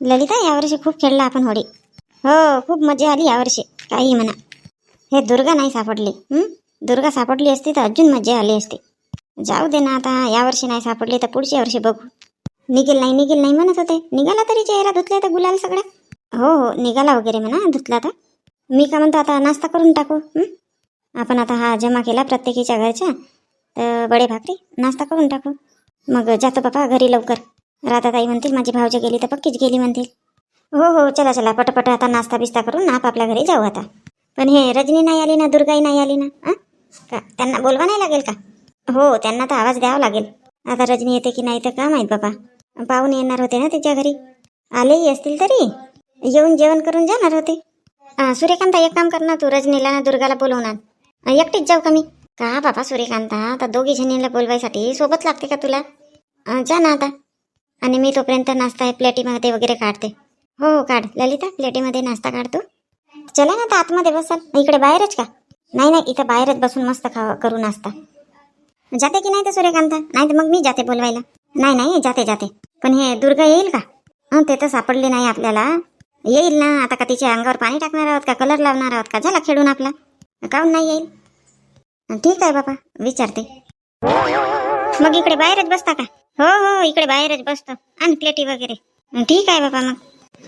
ललिता यावर्षी खूप खेळला आपण होळी हो खूप मजा आली यावर्षी काही म्हणा. हे दुर्गा नाही सापडली. दुर्गा सापडली असती तर अजून मजा आली असती. जाऊ दे ना आता यावर्षी नाही सापडली तर पुढच्या वर्षी बघू. निघेल नाही निघेल नाही म्हणत होते. निघाला तरी चेहरा धुतला तर गुलाल सगळ्या. हो हो निघाला वगैरे म्हणा धुतला तर. मी का म्हणतो आता नाश्ता करून टाकू? आपण आता हा जमा केला प्रत्येकीच्या घरच्या. तर बडे भाकरी नाश्ता करून टाकू. मग जातो बापा घरी लवकर. राधाताई म्हणतील माझी भाऊजी गेली तर पक्कीच गेली म्हणतील. हो हो चला चला पटपट आता नाश्ता बिस्ता करून आपापल्या घरी जाऊ आता. पण हे रजनी नाही आली ना दुर्गाई नाही आली ना का त्यांना बोलवा नाही लागेल का? हो त्यांना तर आवाज द्यावा लागेल. आता रजनी येते की नाही तर का माहीत बाबा. पाहून येणार होते ना तिच्या घरी. आलेही असतील तरी. येऊन जेवण करून जाणार होते. सूर्यकांता एक काम कर ना तू रजनीला ना दुर्गाला बोलवणार. एकटीच जाऊ का मी? का बाबा सूर्यकांता? आता दोघी जणीला बोलवायसाठी सोबत लागते का तुला? जा ना आता. आणि मी तोपर्यंत नाश्ता प्लेटीमध्ये वगैरे काढते. हो हो काढ. ललिता प्लेटीमध्ये नाश्ता काढतो चला ना आता आतमध्ये बसाल. इकडे बाहेरच का? नाही नाही इथं बाहेरच बसून मस्त खा करू नाश्ता. जाते की नाही तर सूर्यकांता? नाही तर मग मी जाते बोलवायला. नाही नाही जाते जाते. पण हे दुर्गा येईल का? हं, ते तर सापडले नाही आपल्याला. येईल ना. आता का तिच्या अंगावर पाणी टाकणार आहोत का? कलर लावणार आहोत का? झाला खेळून आपला. काऊन नाही येईल? ठीक आहे बाबा. विचारते. मग इकडे बाहेरच बसता का? हो हो इकडे बाहेरच बसतो. आणि प्लेटी वगैरे. ठीक आहे बाबा मग.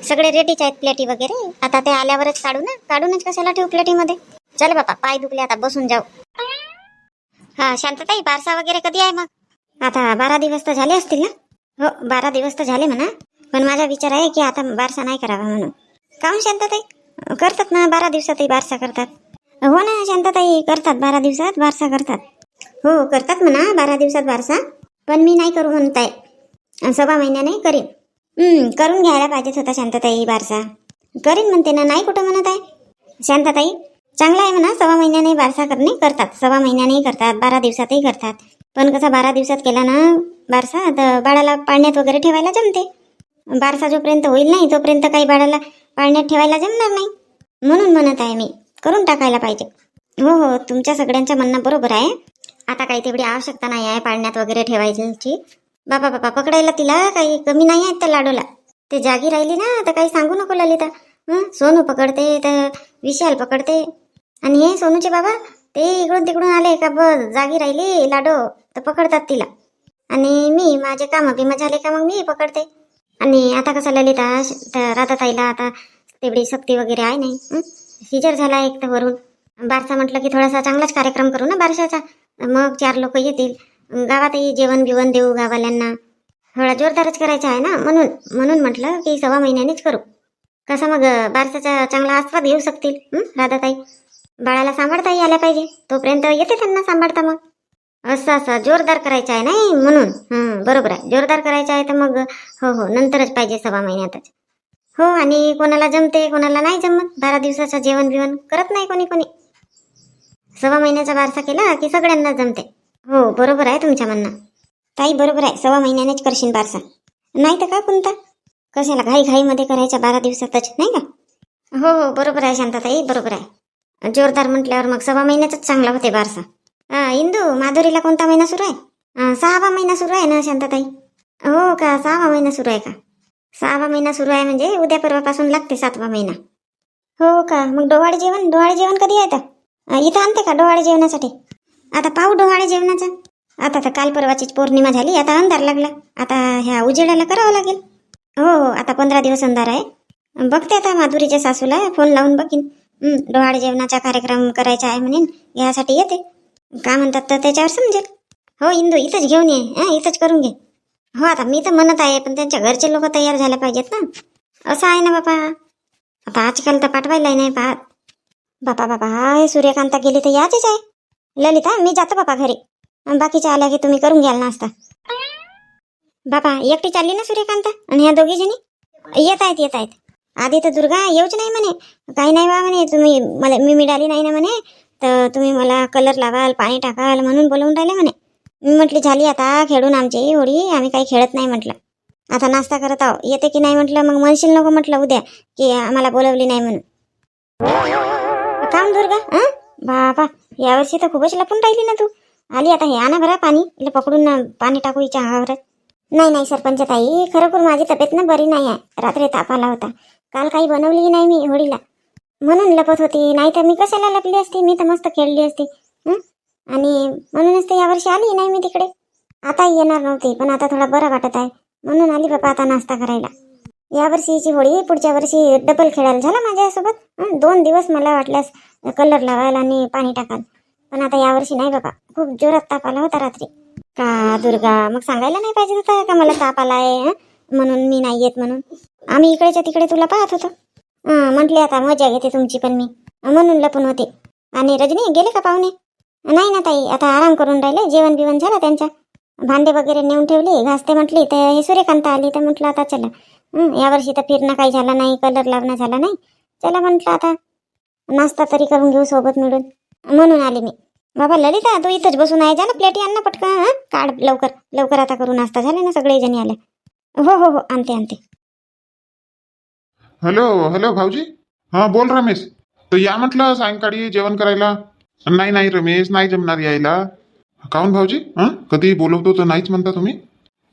सगळे रेडीच आहेत प्लेटी वगैरे. आता ते आल्यावरच काढू ना. काढूनच कशाला ठेवू प्लेटीमध्ये चल बापा पाय दुखले आता बसून जाऊ. हा शांतताई बारसा वगैरे कधी आहे मग? आता बारा दिवस तर झाले असतील ना? हो बारा दिवस तर झाले म्हणा. पण माझा विचार आहे की आता बारसा नाही करावा म्हणून. काहून शांतताई? करतात ना बारा दिवसातही बारसा करतात. हो ना शांतताई करतात बारा दिवसात बारसा करतात. हो करतात म्हणा बारा दिवसात बारसा. पण मी नाही करू म्हणत आहे सव्वा महिन्याने करीन. करून घ्यायला पाहिजेच होता शांतताई बारसा. करीन म्हणते ना नाही कुठं म्हणत आहे शांतताई चांगला आहे म्हणा सव्वा महिन्याने बारसा करणे करतात. सव्वा महिन्यानेही करतात बारा दिवसातही करतात. पण कसा बारा दिवसात केला ना बारसा तर बाळाला पाळण्यात वगैरे ठेवायला जमते. बारसा जोपर्यंत होईल नाही तोपर्यंत काही बाळाला पाळण्यात ठेवायला जमणार नाही. म्हणून म्हणत आहे मी करून टाकायला पाहिजे. हो हो तुमच्या सगळ्यांच्या म्हणणं बरोबर आहे. आता काही तेवढी आवश्यकता नाही आहे पाळण्यात वगैरे ठेवायची. बाबा बाबा पकडायला तिला काही कमी नाही आहेत त्या लाडूला. ते जागी राहिली ना तर काही सांगू नको ललिता. हं सोनू पकडते तर विशाल पकडते. आणि हे सोनूचे बाबा ते इकडून तिकडून आले का बस जागी राहिली लाडो तर पकडतात तिला. आणि मी माझे कामं बिमं झाले का मग मी पकडते. आणि आता कसं ललिता तर राधाताईला आता तेवढी सक्ती वगैरे आहे नाही सिजर झाला एक तर वरून. बारसा म्हटलं की थोडासा चांगलाच कार्यक्रम करू ना बारशाचा. मग चार लोक येतील. गावातही जेवण बिवण देऊ गावाल्यांना थोडा जोरदारच करायचा आहे ना? म्हणून म्हणून म्हटलं की सव्वा महिन्यानेच करू. कसा मग बारसाचा चांगला आस्वाद घेऊ शकतील राधाताई? बाळाला सांभाळताही आल्या पाहिजे. तोपर्यंत येते त्यांना सांभाळता मग. असं असं जोरदार करायचं आहे नाही? म्हणून. हं, बरोबर आहे. जोरदार करायचं आहे तर मग हो हो नंतरच पाहिजे सव्वा महिन्यातच. हो आणि कोणाला जमते कोणाला नाही जमत? बारा दिवसाचं जेवण बिवण करत नाही कोणी कोणी? सव्वा महिन्याचा बारसा केला की सगळ्यांना जमते. हो बरोबर आहे तुमच्या म्हणणं. ताई बरोबर आहे. सव्वा महिन्यानेच करशील बारसा नाही तर का कोणता कशाला घाई घाईमध्ये करायच्या बारा दिवसातच नाही का? हो हो बरोबर आहे शांताताई बरोबर आहे. जोरदार म्हटल्यावर मग सव्वा महिन्याचाच चांगला होते बारसा हा इंदू माधुरीला कोणता महिना सुरू आहे? सहावा महिना सुरू आहे ना शांताताई? हो का सहावा महिना सुरू आहे का? सहावा महिना सुरू आहे म्हणजे उद्या परवापासून लागते सातवा महिना. हो का मग डोहाळे जेवण डोहाळे जेवण कधी आहे इथं आणते का डोहाळे जेवणासाठी? आता पाहू डोहाळे जेवणाचा. आता तर काल परवाचीच पौर्णिमा झाली आता अंधार लागला. आता ह्या उजेडाला करावं लागेल. हो हो आता पंधरा दिवस अंधार आहे. बघते आता माधुरीच्या सासूला फोन लावून बघीन. डोहाळे जेवणाचा कार्यक्रम करायचा आहे म्हणेन यासाठी येते. काय म्हणतात तर त्याच्यावर समजेल. हो इंदू इथंच घेऊन ये. इथंच करून घे. हो आता मी तर म्हणत आहे पण त्यांच्या घरचे लोक तयार झाले पाहिजेत ना. असं आहे ना बापा. आता आजकाल तर पाठवायलाही नाही पाहत. बापा बापा हे सूर्यकांता गेली तर याचीच आहे. ललिता मी जातो बापा घरी. बाकीच्या आल्या की तुम्ही करून घ्याल नाश्ता. बापा एकटी चालली ना सूर्यकांता? आणि ह्या दोघी जणी? येत आहेत येत आहेत. आधी तर दुर्गा येऊच नाही म्हणे. काही नाही बा म्हणे तुम्ही मला मी मिळाली नाही ना म्हणे. तर तुम्ही मला कलर लावाल पाणी टाकाल म्हणून बोलवून राहिले म्हणे. मी म्हटली झाली आता खेळून आमची होळी आम्ही काही खेळत नाही म्हटलं. आता नाश्ता करत आहो. येते की नाही? म्हटलं. मग म्हणशील नको म्हटलं उद्या की आम्हाला बोलवली नाही म्हणून. जाऊन दुर्गा हं बापा यावर्षी तर खूपच लपून राहिली ना तू. आली आता हे आणा बरं पाणी. इला पकडून ना पाणी टाकू हिच्या अंगावरच नाही नाही सरपंच ताई खरोखर माझी तब्येत ना बरी नाही आहे. रात्री ताप आला होता. काल काही बनवलीही नाही मी होळीला. म्हणून लपत होती. नाही तर मी कशाला लपली असती? मी तर मस्त खेळली असती. हं? आणि म्हणूनच तर यावर्षी आली नाही मी तिकडे. आता येणार नव्हती पण आता थोडा बरं वाटत आहे. म्हणून आली बाबा आता नाश्ता करायला. या वर्षीची होळी पुढच्या वर्षी डबल खेळायला. झाला माझ्यासोबत? दोन दिवस मला वाटल्यास कलर लावायला आणि पाणी टाकाल पण आता यावर्षी नाही बाबा. खूप जोरात ताप आला होता रात्री. का दुर्गा? मग सांगायला नाही पाहिजे होता का मला ताप आला आहे म्हणून मी नाही येत म्हणून. आम्ही इकडेच्या तिकडे तुला पाहत होतो. म्हटले आता मजा घेते तुमची पण मी. म्हणून लपून होते. आणि रजनी गेले का पाहुणे? नाही ना ताई आता आराम करून राहिले. जेवण बिवण झालं त्यांच्या. भांडे वगैरे नेऊन ठेवली. घासते म्हटली तर हे सूर्यकांत आली तर म्हटलं आता चला. यावर्षी तर फिरणं काही झालं नाही कलर लावणं झाला नाही. चला म्हटलं आता नाश्ता तरी करून घेऊ सोबत मिळून. म्हणून आले मी. बाबा ललिता तू इथंच बसून आहे जा ना प्लेटी आण ना पटकन काढ लवकर. लवकर आता करू नाश्ता झाला ना सगळे जणी आले हो हो हो आणते आणते. हॅलो हॅलो भाऊजी. हा बोल रमेश. तर या म्हटलं सायंकाळी जेवण करायला? नाही नाही रमेश नाही जमणार यायला. काऊन भाऊजी? हां? कधी बोलवतो तर नाहीच म्हणता तुम्ही?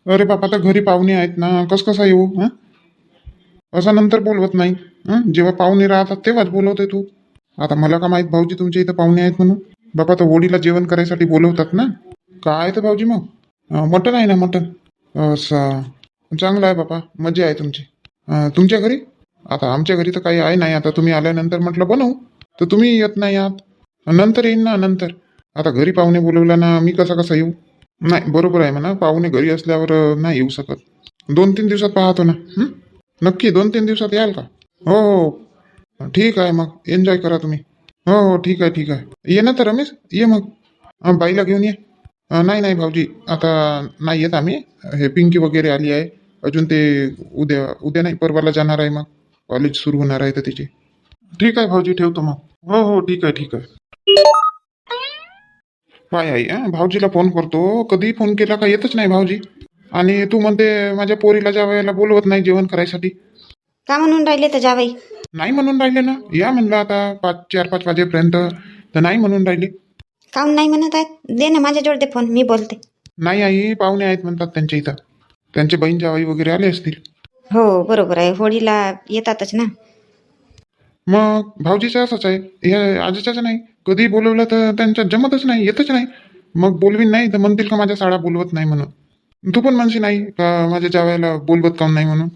अरे बापा तर घरी पाहुणे आहेत ना. कस कसा येऊ हां? असं नंतर बोलवत नाही. हं? जेव्हा पाहुणे राहतात तेव्हाच बोलवते तू. आता मला का माहीत भाऊजी तुमच्या इथं पाहुणे आहेत म्हणून? बाबा तर होळीला जेवण करायसाठी बोलवतात ना? काय तर भाऊजी मग? मटन आहे ना मटन असं. चांगलं आहे बापा मजा आहे तुमची. तुमच्या घरी? आता आमच्या घरी तर काही आहे नाही. आता तुम्ही आल्यानंतर म्हटलं बनवू. तर तुम्ही येत नाही आहात नंतर येईन ना नंतर. आता घरी पाहुणे बोलवला ना मी कसा कसा येऊ? नाही बरोबर आहे म्हणा. पाहुणे घरी असल्यावर नाही येऊ शकत. दोन तीन दिवसात पाहतो ना. नक्की दोन तीन दिवसात याल का? हो हो, हो. ठीक आहे मग. एन्जॉय करा तुम्ही. हो हो ठीक आहे ठीक आहे. ये ना तर रमेश ये मग. बाईला घेऊन ये. नाही नाही भाऊजी आता नाही येत आम्ही. हे पिंकी वगैरे आली आहे. अजून ते उद्या उद्या नाही परवाला जाणार आहे मग. कॉलेज सुरू होणार आहे तर तिची. ठीक आहे भाऊजी ठेवतो मग. हो हो ठीक आहे ठीक आहे. काय आई भाऊजीला फोन करतो. कधी फोन केला का येतच नाही भाऊजी. आणि तू म्हणते माझ्या पोरीला ज्या वेळेला बोलवत नाही जेवण करायसाठी? का म्हणून राहिले तर जावई? नाही म्हणून राहिले ना. या म्हणलं आता पाच चार पाच वाजेपर्यंत तर नाही म्हणून राहिले. काऊन नाही म्हणत आहेत? दे ना माझ्या जोड दे फोन मी बोलते. नाही आई पाहुणे आहेत म्हणतात त्यांच्या इथं. त्यांचे बहीण जावाई वगैरे आले असतील. हो बरोबर आहे. होळीला येतातच ना. मग भाऊजीचं असंच आहे. हे आजच्याच नाही. कधी बोलवलं तर त्यांच्यात जमतच नाही येतच नाही. मग बोलवीन नाही तर म्हणतील का माझ्या साडा बोलवत नाही म्हणून? तू पण म्हणशी नाही का माझ्या जावयाला बोलवत काऊन नाही म्हणून?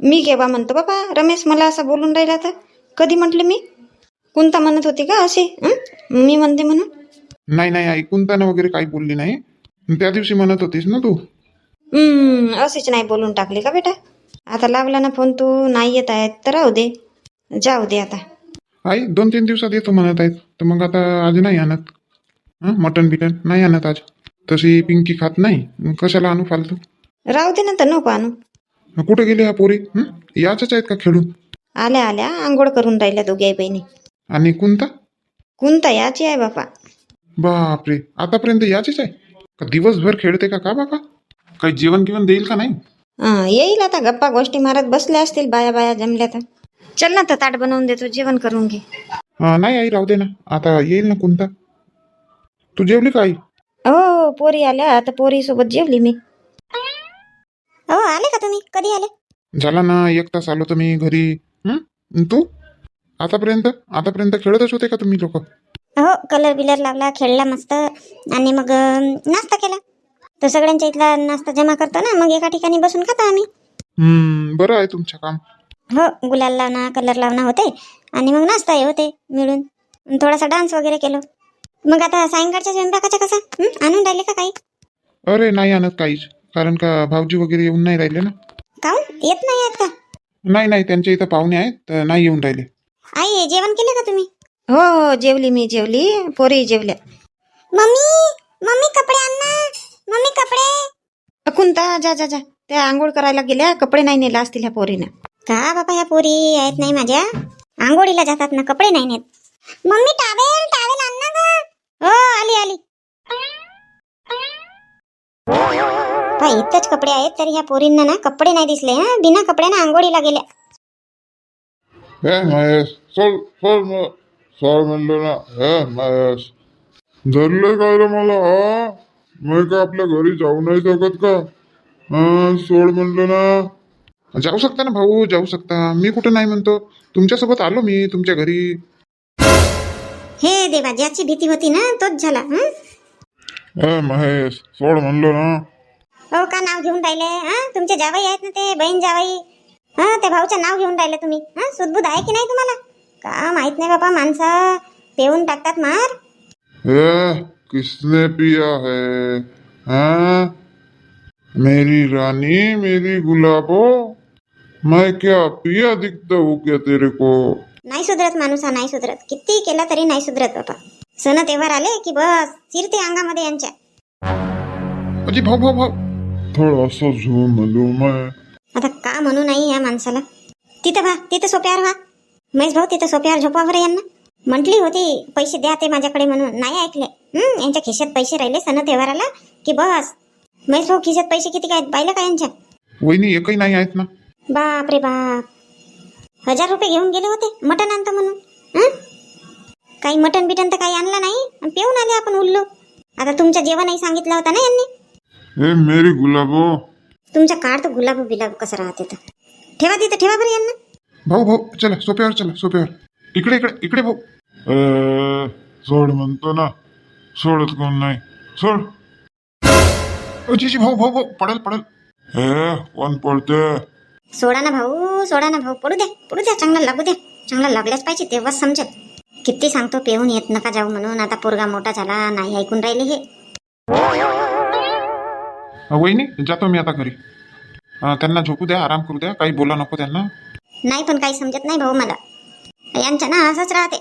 मी केव्हा म्हणतो बाबा रमेश मला असं बोलून राहिला तर कधी म्हटलं मी? कोणता म्हणत होती का असे? मी म्हणते म्हणून. नाही नाही ऐकून त्यानं वगैरे काही बोलली नाही. त्या दिवशी म्हणत होतीस ना तू? हम्म, असेच नाही बोलून टाकले का बेटा? आता लागला ना फोन तू नाही येत आहेत तर राहू दे. जाऊ दे आता. आई दोन तीन दिवसात येतो म्हणत आहेत तर मग आता आज नाही आणत. हं मटन बिटन नाही आणत आज. तशी पिंकी खात नाही. मग कशाला आणू फालतू? राहू दे ना तर नको आणू. कुठे गेले ह्या पोरी? हं? याच्याच आहेत का खेळून? आल्या आल्या. आंघोळ करून राहिल्या दोघी बहिणी. आणि कोणता कोणता याची आहे बापा. बापरे. आतापर्यंत याचीच आहे? का दिवसभर खेळते का का बाबा काही जेवण गिवण देईल का नाही? हं, येईल आता. गप्पा गोष्टी मारत बसल्या असतील बाया बाया जमल्या तर. चल ना तर ताट बनवून देतो जेवण करून घे. अं, नाही आई राहू दे ना. आता येईल ना कोणता तू जेवली का आई? हो पोरी आल्या आता पोरी सोबत जेवली मी. हो आले का तुम्ही? कधी आले? झाला ना एक तास आलो तर मी घरी. हं? तू? आतापर्यंत? आतापर्यंत खेळतच होते का तुम्ही लोक? हो कलर बिलर लावला खेळला मस्त. आणि मग अं, नाश्ता केला. तर सगळ्यांच्या इथला नाश्ता जमा करतो ना मग एका ठिकाणी बसून खाता आम्ही. हम्म बरं आहे तुमचं काम. हो गुलाल लावणं कलर लावणं होते. आणि मग नाश्ता हे होते मिळून. आणि थोडासा डान्स वगैरे केलो. मग आता सायंकाळच्या स्वयंपाकाचा कसा? हं? आणून राहिले का काही? अरे नाही आणत काहीच. कारण का भाऊजी वगैरे येऊन नाही राहिले ना? काऊन? येत नाही आहेत का नाही नाही त्यांच्या इथं पाहुणे आहेत तर नाही येऊन राहिले. आई जेवण केलं का तुम्ही? हो हो जेवली मी जेवली. पोरी जेवल्या. मम्मी मम्मी कपडे आण ना. मम्मी कपडे. कुंता जा जा जा. त्या आंघोळ करायला गेल्या. कपडे नाही नेला असतील ह्या पोरीनं. का बाबा ह्या पोरी आहेत नाही माझ्या? आंघोळीला जातात ना कपडे नाही नेत. मम्मी टावेल टावेल आण ना ग. हो आली आली. इतकेच कपडे आहेत तर ह्या पोरींना ना कपडे नाही दिसले हा? बिना कपड्यानं आंघोळीला गेल्या. हे महेश चल सोड म सोड म्हणलो ना हे महेश. धरले काय रे मला हा? मी का आपल्या घरी जाऊ नाही शकत का? हा सोड म्हणलो ना. जाऊ शकता ना भाऊ जाऊ शकता. मी कुठं नाही म्हणतो. तुमच्यासोबत आलो मी तुमच्या घरी. हे देवा ज्याची भीती होती ना तोच झाला हं? ए महेश सोड म्हणलं ना. हो का नाव घेऊन राहिले हा? तुमचे जावाई आहेत ना ते बहीण जावाई? हा त्या भाऊचं नाव घेऊन राहिले तुम्ही हा? सुदबुद आहे की नाही तुम्हाला? का माहीत नाही बाबा माणसं पेऊन टाकतात मार. ए किसने पिया है? हाँ? मेरी रानी मेरी गुलाबो मैं क्या पिया दिखता हूँ क्या तेरे को? नाही सुधरत माणूस हा नाही सुधरत. किती केला तरी नाही सुधरत बाबा. सण तेव्हार आले की बस शिरते अंगामध्ये यांच्या. अजी भाऊ भाऊ भाऊ. थोड़ा सा झूम लूं मैं. आता का म्हणू नाही या माणसाला? तिथं व्हा तिथं सोप्यावर व्हा. महेश भाऊ तिथं सोप्यावर झोपावर यांना. म्हटली होती पैसे द्या ते माझ्याकडे म्हणून. नाही ऐकले. हं, यांच्या खिशात पैसे राहिले सण तेव्हाराला की बस. महेश भाऊ खिशात पैसे किती काय पाहिलं का यांच्या? वहिनी एकही नाही आहेत ना? बाप रे बाप. हजार रुपये घेऊन गेले होते मटण आणतो म्हणून. हं? काही मटण बिटन तर काही आणलं नाही आणि पिऊन आले आपण उरलो आता तुमचं जेवणही सांगितलं होतं ना यांनी? ए मेरी गुलाबो. तुमच्या काळ तर गुलाब बिलाब कसं राहते तर. ठेवा तिथं ठेवा बरं यांना. भाऊ भाऊ चला सोप्यावर चला सोप्यावर. इकडे इकडे इकडे भाऊ. सोड म्हणतो ना. सोडत कोण नाही. सोड. जी भाऊ भाऊ भाऊ पडेल पडेल. ए कोण पडते सोडा ना भाऊ सोडा ना भाऊ. पडू द्या पडू द्या चांगला लागू द्या चांगला लागल्याच पाहिजे तेव्हाच समजेल. किती सांगतो पेऊन येत नका जाऊ म्हणून. आता पोरगा मोठा झाला नाही ऐकून राहिले हे. वहिनी जातो मी आता घरी. अ, त्यांना झोपू द्या आराम करू द्या. काही बोला नको त्यांना. नाही पण काही समजत नाही भाऊ मला. यांच्या ना असंच राहते.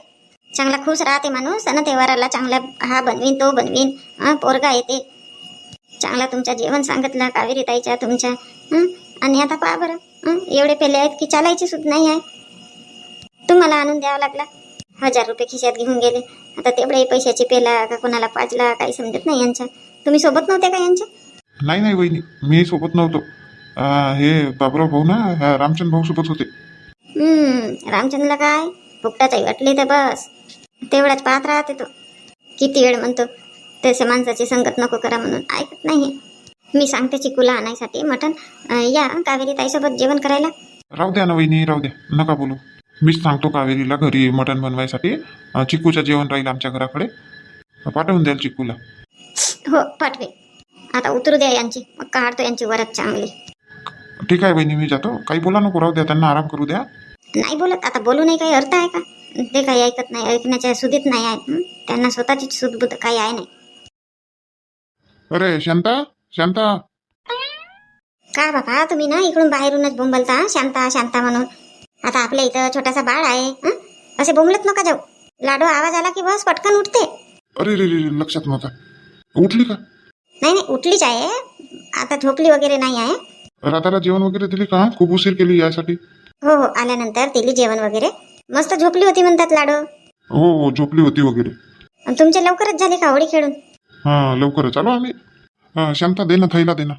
चांगला खुश राहते माणूस आणि तेव्हाराला चांगला हा बनवीन तो बनवीन. हं, पोरगा येते. चांगला तुमच्या जेवण सांगितलं कावेरी ताईच्या तुमच्या. हं? आणि आता पहा बरं? एवढे पेले आहेत की चालायची सुद्धा नाही आहे. तुम्हाला आणून द्यावा लागला. हजार रुपये खिशात घेऊन गेले. आता तेवढे पैशाचे पेला का कोणाला पाजला काही समजत नाही यांच्या तुम्ही सोबत नव्हते का यांच्या नाही नाही वहिनी. मी सोबत नव्हतो. हे बाबराव भाऊ ना रामचंद्र भाऊ सोबत होते. हम्म रामचंद्रला काय? फुकटाचाही वाटली तर बस. तेवढ्याच पाहत राहते तो. किती वेळ म्हणतो तसे माणसाची संगत नको करा म्हणून. ऐकत नाही मी सांगते चिकूला आणायसाठी. मटण या कावेरी ताईसोबत जेवण करायला. राहू द्या ना वहिनी राहू द्या. नका बोलू. मीच सांगतो कावेरीला घरी मटण बनवायसाठी. अ, चिकूचं जेवण राहील आमच्या घराकडे. पाठवून द्याल चिकूला. हो पाठवे आता उतरू द्या यांची. मग काढतो यांची वरच चांगली. ठीक आहे वहिनी मी जातो. काही बोला नको राहू द्या. त्यांना आराम करू द्या. नाही बोलत. आता बोलूनही काही अर्थ आहे का? ते काही ऐकत नाही ऐकण्याच्या सुधीत नाही आहे. हं? त्यांना स्वतःची सुदबुद काही आहे नाही. अरे शांता? शांता. का बाबा तुम्ही ना इकडून बाहेरूनच बोंबलता शांता शांता म्हणून. आता आपल्या इथं छोटासा बाळ आहे हं? असे बोंबलत नका जाऊ. लाडो आवाज आला की बस पटकन उठते. अरे रे रे रे, लक्षात नव्हता. उठली का? नाही नाही उठलीच आहे. आता झोपली वगैरे नाही आहे. राधाला जेवण वगैरे दिली का? खूप उशीर केली यासाठी. हो हो आल्यानंतर दिली जेवण वगैरे. मस्त झोपली होती म्हणतात लाडो. हो हो झोपली होती वगैरे. आणि तुमचे लवकरच झाले का होळी खेळून? हा लवकरच. आलो आम्ही. हा, शांता दे ना थैला दे ना.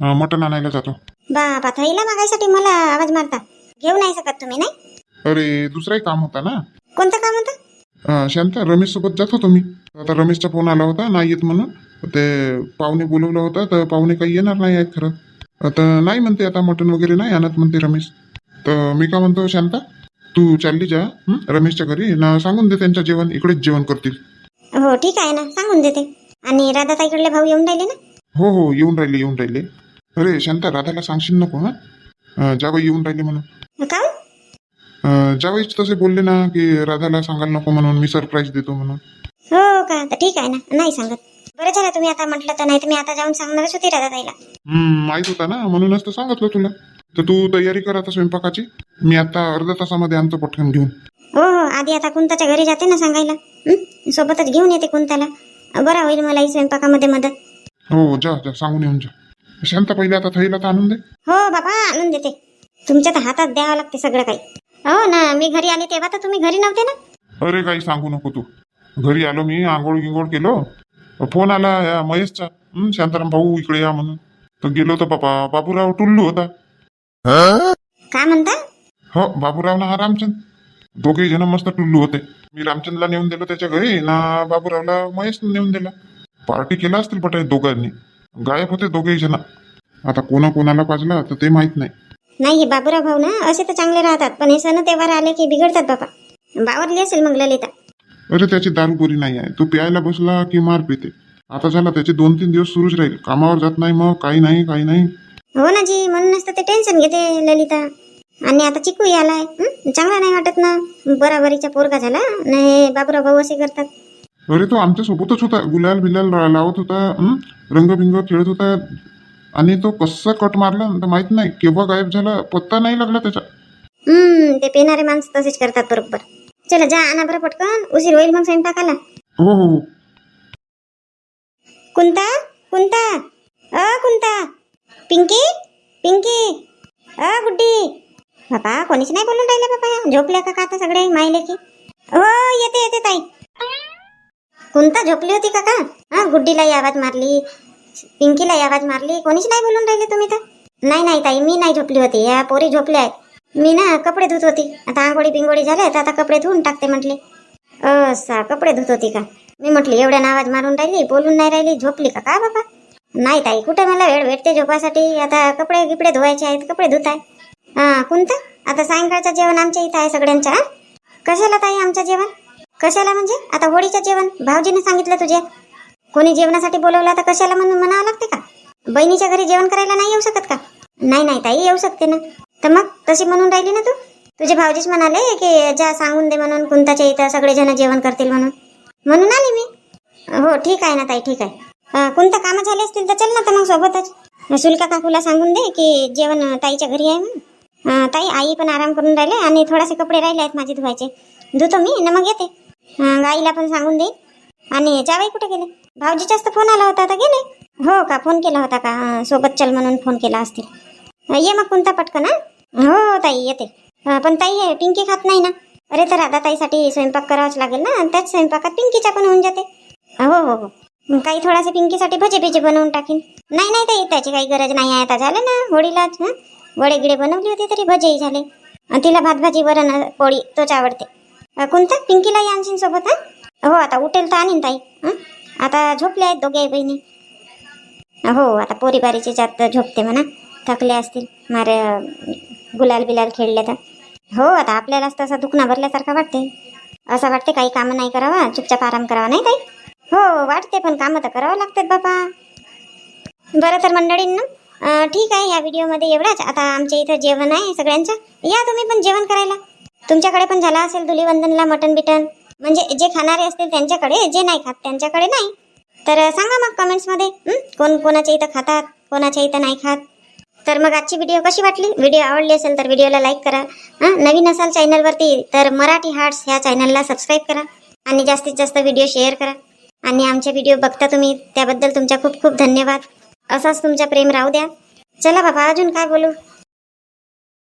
मटण आणायला जातो. बापा थैला मागायसाठी मला आवाज मारता. घेऊ नाही शकत तुम्ही नाही? अरे दुसराही काम होता ना? कोणतं काम होतं? शांता रमेश सोबत जात होतो मी आता रमेशचा फोन आला होता नाही येत म्हणून. ते पाहुणे बोलवलं होतं तर पाहुणे काही येणार नाही आहेत खरं. आता नाही म्हणते आता मटण वगैरे नाही आणत म्हणते रमेश. तर मी का म्हणतो शांता तू चालली जा हं, रमेशच्या घरी. ना सांगून दे त्यांच्या जेवण इकडेच जेवण करतील. हो ठीक आहे ना सांगून देते. आणि राधाताईकडले भाऊ येऊन राहिले ना? हो हो येऊन राहिले येऊन राहिले. अरे शांता राधाला सांगशील नको हा? जावई येऊन राहिले म्हणून. काऊन अं, जावईच तसे बोलले ना की राधाला सांगायला नको म्हणून मी सरप्राईज देतो म्हणून. हो का? तर ठीक आहे ना नाही सांगत. बरं झालं तुम्ही आता म्हटलं तर नाही तर मी आता जाऊन सांगणारच होती राधाताईला. हम्म, माहीत होता ना म्हणूनच तर सांगितलं तुला. तर तू तयारी कर आता स्वयंपाकाची. मी आता अर्ध्या तासामध्ये आणतो पटकन घेऊन. हो हो आधी आता कुंताच्या घरी जाते ना सांगायला. हं? सोबतच घेऊन येते कुंताला. बरं होईल मलाही स्वयंपाकामध्ये मदत. हो जा जा सांगून येऊन जा. शांता पहिले आता थैला तर आणून दे. हो बाबा आणून देते. तुमच्या तर हातात द्यावं लागते सगळं काही. हो ना मी घरी आले तेव्हा तर तुम्ही घरी नव्हते ना? अरे काही सांगू नको तू. घरी आलो मी आंघोळ गिंगोळ केलो. फोन आला या महेशचा. हं, शांताराम भाऊ इकडे या म्हणून. तर गेलो तर बाबा बाबूराव टुल्लू होता. का म्हणता? हो बाबूराव ना हा रामचंद. दोघेही जण मस्त टुल्लू होते. मी रामचंदला नेऊन दिलं त्याच्या घरी ना बाबूरावला महेश नेऊन दिला. पार्टी केला असतील पटाय दोघांनी. गायब होते दोघेही जण. आता कोणा कोणाला पाजला तर ते माहीत नाही. नाही बाबूराव भाऊ ना असे तर चांगले राहतात पण हे सण तेव्हार आले की बिघडतात बाबा. बावरली असेल मग ललिता. अरे त्याची दारू गोरी नाही आहे. तो प्यायला बसला की मार पिते. आता झाला त्याचे दोन तीन दिवस सुरूच राहील. कामावर जात नाही मग काही नाही काही नाही. हो ना जी म्हणूनच तर ते टेन्शन घेते ललिता. आणि आता चिकू आलाय? चांगला नाही वाटत ना? बराबरीचा पोरगा झाला. नाही बाबूराव भाऊ असे करतात. अरे तो आमच्या सोबतच होता. गुलाल बिलाल लावत होता? रंगबिंग खेळत होता. आणि तो कसा कट मारला तर माहीत नाही. केव्हा गायब झाला पत्ता नाही लागला त्याचा हम्म ते पेणारे माणसं तसेच करतात बरोबर. चला जा आणा बरं पटकन. उशीर होईल मग स्वयंपाकाला. हो हो हो. कुंता कुंता. अ कुंता. पिंकी पिंकी. अ गुड्डी. बापा कोणीच नाही बोलून राहिले बापा झोपल्या का का आता सगळे माहिले की हो येते येते ताई. कुंता झोपली होती का का हा गुड्डीलाही आवाज मारली पिंकीलाही आवाज मारली. कोणीच नाही बोलून राहिले तुम्ही तर? नाही नाही ताई मी नाही झोपली होती. या पोरी झोपल्या आहेत. मी ना कपडे धुत होती. आता आंघोळी पिंगोळी झाल्या तर आता कपडे धुवून टाकते म्हटले. असा कपडे धुत होती का? मी म्हटली एवढ्या आवाज मारून राहिली बोलून नाही राहिली झोपली का का बाबा नाही ताई कुठे मला वेळ भेटते झोपासाठी? आता कपडे गिपडे धुवायचे आहेत कपडे धुत आहे हा कोणतं आता सायंकाळचं जेवण आमच्या इथं आहे सगळ्यांच्या कशाला ताई आमचं जेवण? कशाला म्हणजे? आता होळीचं जेवण? भाऊजीने सांगितलं तुझ्या कोणी जेवणासाठी बोलवलं तर कशाला म्हणून म्हणावं लागते का? बहिणीच्या घरी जेवण करायला नाही येऊ शकत का? नाही नाही ताई येऊ शकते ना. तर मग तशी म्हणून राहिली ना तू? तुझे भाऊजीच म्हणाले की जा सांगून दे म्हणून कुंताच्या इथं सगळेजण जेवण करतील म्हणून. म्हणून आली मी. हो ठीक आहे ना ताई ठीक आहे. अं, कोणतं कामं झाले असतील तर चल ना तर मग सोबतच. शुल्का काकूला सांगून दे की जेवण ताईच्या घरी आहे म्हणून. ताई आई पण आराम करून राहिले आणि थोडेसे कपडे राहिले आहेत माझे धुवायचे. धुतो मी ना मग येते. गाईला आईला पण सांगून देईन. आणि जावाई कुठे गेले? भाऊजीचाच तर फोन आला होता तर गेले? हो का फोन केला होता का? सोबत चल म्हणून फोन केला असतील. ये मग कोणता पटकन हा? हो ताई येते. पण ताई हे पिंकी खात नाही ना? अरे तर राधा ताईसाठी स्वयंपाक करावाच लागेल ना? त्याच स्वयंपाकात पिंकीचा पण होऊन जाते. हो हो हो. काही थोडासे पिंकीसाठी भजे भिजे बनवून टाकीन. नाही नाही ताई त्याची काही गरज नाही आहे. आता झालं ना होळीलाच वडे गिडे बनवले होते तरी भजेही झाले. आणि तिला भात भाजी वरण पोळी तोच आवडते. कोणता? पिंकीलाही आणशीन सोबत हा? हो आता उठेल तर आणीन ताई आता झोपले आहेत दोघे बहिणी. हो आता पोरीबारीची जात झोपते म्हणा. थकले असतील. मारे गुलाल बिलाल खेळले तर. हो आता आपल्यालाच तसा दुखणं भरल्यासारखं वाटते असं वाटते काही कामं नाही करावा चुपचाप आराम करावा नाही ताई? हो वाटते पण कामं तर करावं लागतात बाबा बरं तर मंडळींना ठीक आहे या व्हिडिओमध्ये एवढाच. आता आमच्या इथं जेवण आहे सगळ्यांचं. या तुम्ही पण जेवण करायला. तुमच्याकडे पण झाला असेल धुलीवंदनला मटन बिटन. म्हणजे जे खाणारे असतील त्यांच्याकडे जे नाही खात त्यांच्याकडे नाही. तर सांगा मग कमेंट्समध्ये कोण कोणाच्या इथं खातात कोणाच्या इथं नाही खात? तर मग आजची व्हिडिओ कशी वाटली? व्हिडिओ आवडली असेल तर व्हिडिओला लाईक करा. नवीन असाल चॅनलवरती तर मराठी हार्ट्स ह्या चॅनलला सबस्क्राईब करा. आणि जास्तीत जास्त व्हिडिओ शेअर करा. आणि आमचे व्हिडिओ बघता तुम्ही त्याबद्दल तुमच्या खूप खूप धन्यवाद. असाच तुमचा प्रेम राहू द्या. चला बाबा अजून काय बोलू?